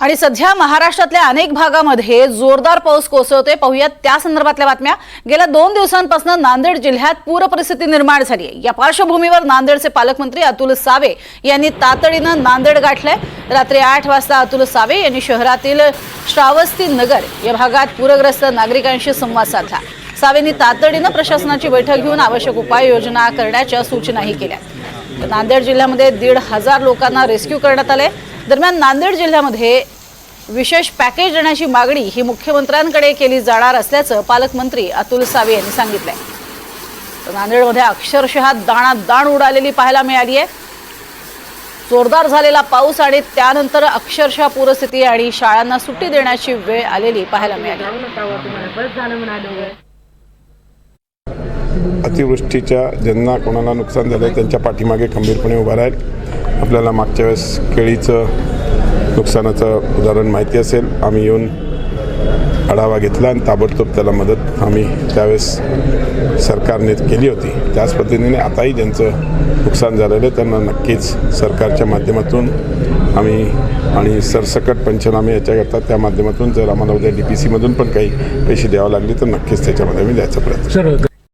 आणि सध्या महाराष्ट्रातल्या अनेक भागामध्ये जोरदार पाऊस कोसळतोय. पाहूयात त्या संदर्भातल्या बातम्या. गेल्या दोन दिवसांपासून नांदेड जिल्ह्यात पूर परिस्थिती निर्माण झाली आहे. या पार्श्वभूमीवर नांदेडचे पालकमंत्री अतुल सावे यांनी तातडीनं नांदेड गाठलंय. रात्री आठ वाजता अतुल सावे यांनी शहरातील श्रावस्ती नगर या भागात पूरग्रस्त नागरिकांशी संवाद साधला. सावेंनी तातडीनं प्रशासनाची बैठक घेऊन आवश्यक उपाययोजना करण्याच्या सूचनाही केल्या. नांदेड जिल्ह्यामध्ये दीड हजार लोकांना रेस्क्यू करण्यात आले दरम्यान नांदेड जिल्ह्यामध्ये विशेष पॅकेज देण्याची मागणी ही मुख्यमंत्र्यांकडे केली जाणार असल्याचं पालकमंत्री अतुल सावे यांनी सांगितलंय. तर नांदेडमध्ये अक्षरशः दाणात दाण उडालेली पाहायला मिळाली आहे. जोरदार झालेला पाऊस आणि त्यानंतर अक्षरशः पूरस्थिती आणि शाळांना सुट्टी देण्याची वेळ आलेली पाहायला मिळाली. अतिवृष्टीच्या ज्यांना कोणाला नुकसान झालं त्यांच्या पाठीमागे खंबीरपणे उभा राहील. आपल्याला मागच्या वेळेस केळीचं नुकसानाचं उदाहरण माहिती असेल. आम्ही येऊन आढावा घेतला आणि ताबडतोब त्याला मदत आम्ही त्यावेळेस सरकारने केली होती. त्याच पद्धतीने आताही ज्यांचं नुकसान झालेलं आहे त्यांना नक्कीच सरकारच्या माध्यमातून आम्ही आणि सरसकट पंचनामे याच्याकरता त्या माध्यमातून जर आम्हाला उद्या डी पी सीमधून पण काही पैसे द्यावे लागले तर नक्कीच त्याच्यामध्ये आम्ही द्यायचा प्रयत्न